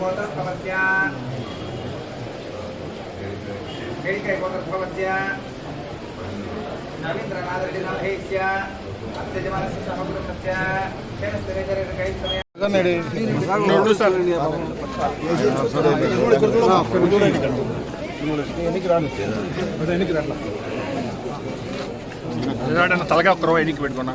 గోత్రఫలస్య కైకై గోత్రఫలస్య నవీంద్రనాథరెడ్డి నవహేస్య అత్యజమానస్య సమగ్రస్య క్షేమస్థిరేతరేకైస్తమే తలగా ఒక్క రూపాయి ఎన్నికి పెట్టుకున్నా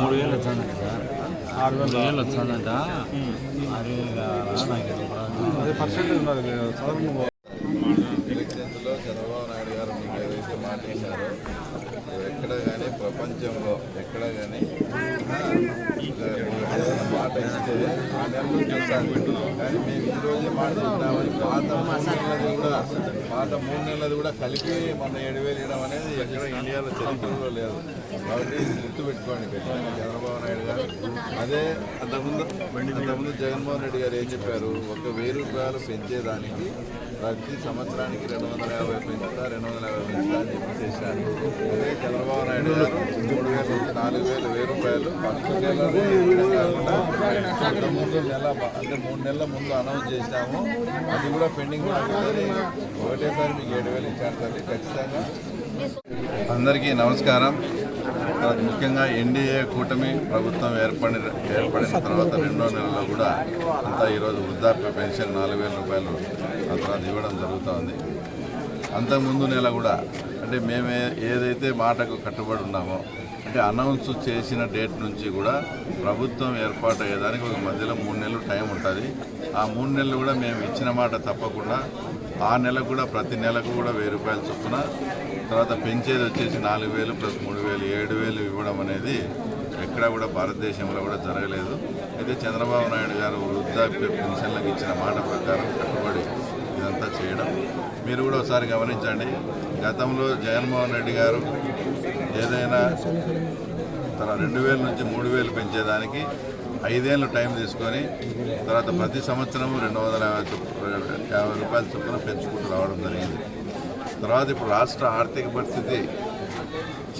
మూడు వేలు వచ్చానంట ఆరు వేలు వచ్చానంట ఆరు వేలు ఎలక్షన్స్లో చంద్రబాబు నాయుడు గారు మీకు ఏదైతే మాట ఇచ్చారో ఎక్కడ కానీ ప్రపంచంలో ఎక్కడ కానీ ఏదైనా మాట ఇస్తే ఆ నెలలో కానీ మేము ఈ రోజే మాట్లాడుతున్నామని పాత మూడు నెలలది కూడా పాత మూడు నెలలది కూడా కలిపి మన ఏడు వేలు ఇవ్వడం అనేది ఎక్కడ ఇండియాలో చరిత్రలో లేదు. కాబట్టి ఇది గుర్తుపెట్టుకోండి ఖచ్చితంగా చంద్రబాబు నాయుడు గారు. అదే అంతకుముందు అంతకుముందు జగన్మోహన్ రెడ్డి గారు ఏం చెప్పారు? ఒక వెయ్యి రూపాయలు పెంచేదానికి ప్రతి సంవత్సరానికి రెండు వందల యాభై పెంచుతా రెండు వందల యాభై పెంచుతా అని చెప్పి చేశారు. అదే చంద్రబాబు నాయుడు గారు మూడు వేలు నాలుగు వేలు వెయ్యి రూపాయలు ఫస్ట్ నెలలోనే కాకుండా నెల అంటే మూడు నెలల ముందు అనౌన్స్ చేశాము. అది కూడా పెండింగ్ ఒకటేసారి మీకు ఏడు వేలు ఇచ్చారు తల్లి ఖచ్చితంగా. అందరికీ నమస్కారం. ముఖ్యంగా ఎన్డీఏ కూటమి ప్రభుత్వం ఏర్పడిన ఏర్పడిన తర్వాత రెండో నెలలో కూడా అంతా ఈరోజు వృద్ధాప్య పెన్షన్ నాలుగు వేల రూపాయలు తర్వాత ఇవ్వడం జరుగుతోంది. అంతకుముందు నెల కూడా అంటే మేము ఏదైతే మాటకు కట్టుబడి ఉన్నామో అంటే అనౌన్స్ చేసిన డేట్ నుంచి కూడా ప్రభుత్వం ఏర్పాటు అయ్యేదానికి ఒక మధ్యలో మూడు నెలలు టైం ఉంటుంది. ఆ మూడు నెలలు కూడా మేము ఇచ్చిన మాట తప్పకుండా ఆ నెలకు కూడా ప్రతి నెలకు కూడా వెయ్యి రూపాయలు చొప్పున తర్వాత పెంచేది వచ్చేసి నాలుగు వేలు ప్లస్ మూడు వేలు ఏడు వేలు ఇవ్వడం అనేది ఎక్కడా కూడా భారతదేశంలో కూడా జరగలేదు. అయితే చంద్రబాబు నాయుడు గారు వృద్ధాప్య పెన్షన్లకు ఇచ్చిన మాట ప్రకారం కట్టుబడి ఇదంతా చేయడం. మీరు కూడా ఒకసారి గమనించండి. గతంలో జగన్మోహన్ రెడ్డి గారు ఏదైనా తన రెండు వేల నుంచి మూడు వేలు పెంచేదానికి ఐదేళ్ళు టైం తీసుకొని తర్వాత ప్రతి సంవత్సరం రెండు వందల యాభై యాభై రూపాయల చొప్పున పెంచుకుంటూ రావడం జరిగింది. తర్వాత ఇప్పుడు రాష్ట్ర ఆర్థిక పరిస్థితి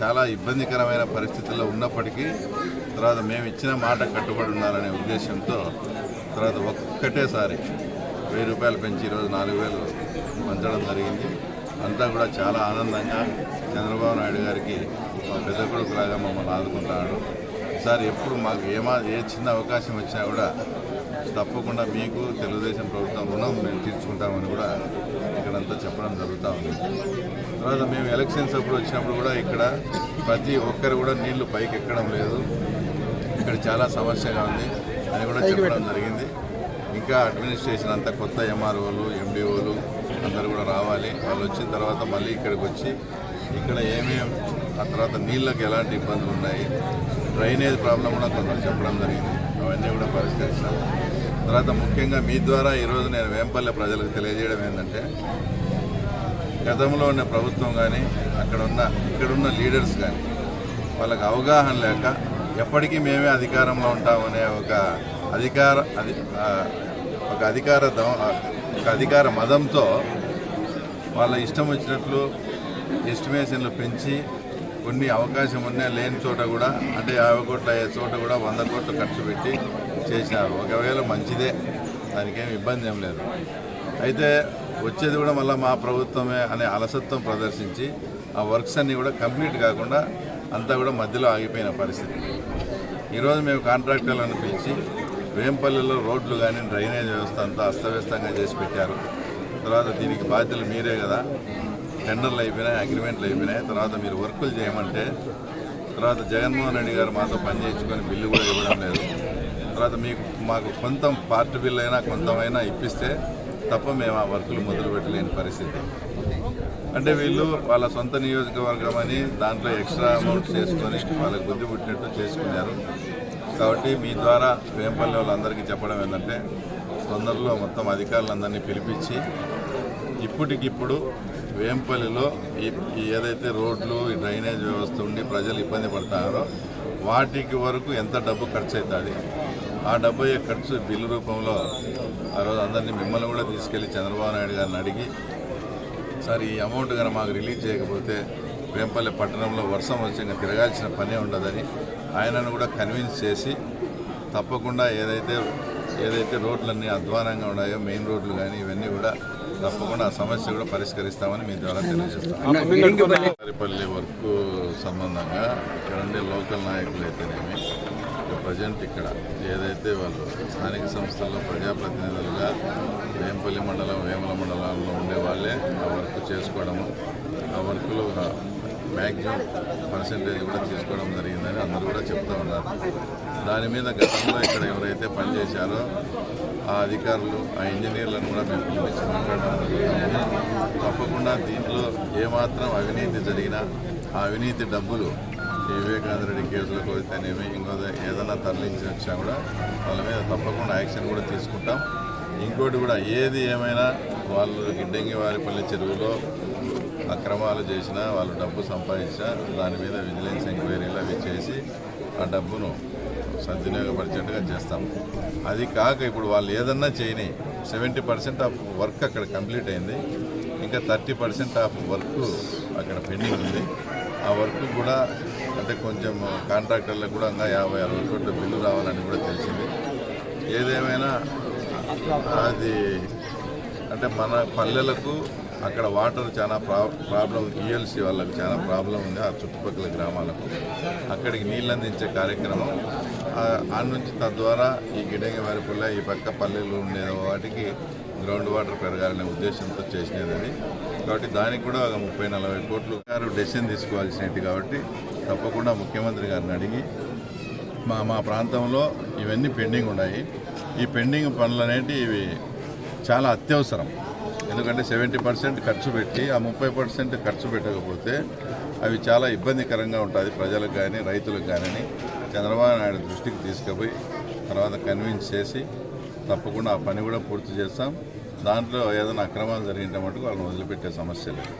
చాలా ఇబ్బందికరమైన పరిస్థితుల్లో ఉన్నప్పటికీ తర్వాత మేము ఇచ్చిన మాట కట్టుబడి ఉండాలనే ఉద్దేశంతో తర్వాత ఒక్కటేసారి వెయ్యి రూపాయలు పెంచి ఈరోజు నాలుగు వేలు పంచడం జరిగింది. అంతా కూడా చాలా ఆనందంగా చంద్రబాబు నాయుడు గారికి మా పెద్ద కొడుకులాగా మమ్మల్ని ఆదుకుంటున్నాడు ఈసారి ఎప్పుడు మాకు ఏమా ఏ చిన్న అవకాశం వచ్చినా కూడా తప్పకుండా మీకు తెలుగుదేశం ప్రభుత్వం రుణం మేము తీర్చుకుంటామని కూడా ఇక్కడంతా చెప్పడం జరుగుతూ ఉంది. తర్వాత మేము ఎలక్షన్స్ అప్పుడు వచ్చినప్పుడు కూడా ఇక్కడ ప్రతి ఒక్కరు కూడా నీళ్ళు పైకి ఎక్కడం లేదు. ఇక్కడ చాలా సమస్యగా ఉంది అని కూడా చెప్పడం జరిగింది. ఇంకా అడ్మినిస్ట్రేషన్ అంతా కొత్త ఎంఆర్ఓలు ఎండిఓలు అందరూ కూడా రావాలి. వాళ్ళు వచ్చిన తర్వాత మళ్ళీ ఇక్కడికి వచ్చి ఇక్కడ ఏమేమి ఆ తర్వాత నీళ్ళకి ఎలాంటి ఇబ్బందులు ఉన్నాయి డ్రైనేజ్ ప్రాబ్లం కూడా కొంచెం చెప్పడం జరిగింది. అవన్నీ కూడా పరిష్కరిస్తాం. తర్వాత ముఖ్యంగా మీ ద్వారా ఈరోజు నేను వేంపల్లె ప్రజలకు తెలియజేయడం ఏంటంటే గతంలో ఉన్న ప్రభుత్వం కానీ అక్కడ ఉన్న ఇక్కడున్న లీడర్స్ కానీ వాళ్ళకి అవగాహన లేక ఎప్పటికీ మేమే అధికారంలో ఉంటామనే ఒక అధికార అధి ఒక అధికార ఒక అధికార మదంతో వాళ్ళ ఇష్టం వచ్చినట్లు ఎస్టిమేషన్లు పెంచి కొన్ని అవకాశం ఉన్నా లేని చోట కూడా అంటే యాభై కోట్లు అయ్యే చోట కూడా వంద కోట్లు ఖర్చు పెట్టి చేసినారు. ఒకవేళ మంచిదే దానికేం ఇబ్బంది ఏం లేదు. అయితే వచ్చేది కూడా మళ్ళీ మా ప్రభుత్వమే అనే అలసత్వం ప్రదర్శించి ఆ వర్క్స్ అన్నీ కూడా కంప్లీట్ కాకుండా అంతా కూడా మధ్యలో ఆగిపోయిన పరిస్థితి. ఈరోజు మేము కాంట్రాక్టర్లను పిలిచి వేంపల్లిలో రోడ్లు కానీ డ్రైనేజ్ వ్యవస్థ అంతా అస్తవ్యస్తంగా చేసి పెట్టారు. తర్వాత దీనికి బాధ్యతలు మీరే కదా. టెండర్లు అయిపోయినాయి అగ్రిమెంట్లు అయిపోయినాయి. తర్వాత మీరు వర్కులు చేయమంటే తర్వాత జగన్మోహన్ రెడ్డి గారు మాతో పని చేయించుకొని బిల్లు కూడా ఇవ్వడం లేదు. తర్వాత మీకు మాకు కొంత పార్ట్ బిల్లు అయినా కొంతమైనా ఇప్పిస్తే తప్ప మేము ఆ వర్కులు మొదలు పెట్టలేని పరిస్థితి. అంటే వీళ్ళు వాళ్ళ సొంత నియోజకవర్గం అని దాంట్లో ఎక్స్ట్రా అమౌంట్ చేసుకొని వాళ్ళకి బుద్ధి పుట్టినట్టు చేసుకున్నారు. కాబట్టి మీ ద్వారా వేంపల్లి వాళ్ళందరికీ చెప్పడం ఏంటంటే తొందరలో మొత్తం అధికారులందరినీ పిలిపించి ఇప్పటికిప్పుడు వేంపల్లిలో ఈ ఏదైతే రోడ్లు ఈ డ్రైనేజ్ వ్యవస్థ ఉండి ప్రజలు ఇబ్బంది పడుతున్నారో వాటికి వరకు ఎంత డబ్బు ఖర్చు అవుతుంది ఆ డబ్బు ఖర్చు బిల్లు రూపంలో ఆ రోజు అందరినీ మిమ్మల్ని కూడా తీసుకెళ్ళి చంద్రబాబు నాయుడు గారిని అడిగి సార్ ఈ అమౌంట్ కనుక మాకు రిలీజ్ చేయకపోతే వేంపల్లి పట్టణంలో వర్షం వచ్చి ఇంకా తిరగాల్సిన పనే ఉండదని ఆయనను కూడా కన్విన్స్ చేసి తప్పకుండా ఏదైతే ఏదైతే రోడ్లన్నీ అధ్వానంగా ఉన్నాయో మెయిన్ రోడ్లు కానీ ఇవన్నీ కూడా తప్పకుండా ఆ సమస్య కూడా పరిష్కరిస్తామని మీ ద్వారా తెలియజేస్తాం వర్క్ సంబంధంగా ఇక్కడ లోకల్ నాయకులు అయితేనేమి ప్రజెంట్ ఇక్కడ ఏదైతే వాళ్ళు స్థానిక సంస్థల్లో ప్రజాప్రతినిధులుగా వేంపల్లి మండలం వేముల మండలంలో ఉండే వాళ్ళే ఆ వర్క్ చేసుకోవడము. ఆ వర్క్లో మ్యాక్సిమం పర్సంటేజ్ కూడా తీసుకోవడం జరిగిందని అందరూ కూడా చెప్తూ ఉన్నారు. దాని మీద గతంలో ఇక్కడ ఎవరైతే పనిచేశారో ఆ అధికారులు ఆ ఇంజనీర్లను కూడా మేము పిలిపించి మాట్లాడడం జరుగుతుంది తప్పకుండా దీంట్లో ఏమాత్రం అవినీతి జరిగినా ఆ అవినీతి డబ్బులు ఈ వివేకానంద రెడ్డి కేసులకు అయితేనేమి ఇంకో ఏదైనా తరలించి వచ్చినా కూడా వాళ్ళ మీద తప్పకుండా యాక్షన్ కూడా తీసుకుంటాం. ఇంకోటి కూడా ఏది ఏమైనా వాళ్ళు గిడ్డంగి వారిపల్లి చెరువులో అక్రమాలు చేసినా వాళ్ళు డబ్బు సంపాదించినా దాని మీద విజిలెన్స్ ఎంక్వైరీలు అవి చేసి ఆ డబ్బును సద్వినియోగపరిచేట్టుగా చేస్తాం. అది కాక ఇప్పుడు వాళ్ళు ఏదన్నా చేయని సెవెంటీ పర్సెంట్ ఆఫ్ వర్క్ అక్కడ కంప్లీట్ అయింది. ఇంకా థర్టీ పర్సెంట్ ఆఫ్ వర్క్ అక్కడ పెండింగ్ ఉంది. ఆ వర్క్ కూడా అంటే కొంచెం కాంట్రాక్టర్లకు కూడా ఇంకా యాభై అరవై కోట్ల బిల్లు రావాలని కూడా తెలిసింది. ఏదేమైనా అది అంటే మన పల్లెలకు అక్కడ వాటర్ చాలా ప్రా ప్రాబ్లం ఈఎల్సీ వాళ్ళకి చాలా ప్రాబ్లం ఉంది ఆ చుట్టుపక్కల గ్రామాలకు. అక్కడికి నీళ్ళు అందించే కార్యక్రమం. ఆ- ఆ నుంచి తద్వారా ఈ గిడంగి వారిపల్లె ఈ పక్క పల్లెలు ఉండే వాటికి గ్రౌండ్ వాటర్ పెరగాలనే ఉద్దేశంతో చేసినది కాబట్టి దానికి కూడా ఒక ముప్పై నలభై కోట్లు గారు డెసిషన్ తీసుకోవాల్సినట్టు కాబట్టి తప్పకుండా ముఖ్యమంత్రి గారిని అడిగి మా మా ప్రాంతంలో ఇవన్నీ పెండింగ్ ఉన్నాయి. ఈ పెండింగ్ పనులు ఇవి చాలా అత్యవసరం. ఎందుకంటే సెవెంటీ పర్సెంట్ ఖర్చు పెట్టి ఆ ముప్పై పర్సెంట్ ఖర్చు పెట్టకపోతే అవి చాలా ఇబ్బందికరంగా ఉంటుంది ప్రజలకు కానీ రైతులకు కానీ చంద్రబాబు నాయుడు దృష్టికి తీసుకుపోయి తర్వాత కన్విన్స్ చేసి తప్పకుండా ఆ పని కూడా పూర్తి చేస్తాం. దాంట్లో ఏదైనా అక్రమాలు జరిగింటే మటుకు వాళ్ళని వదిలిపెట్టే సమస్య లేదు.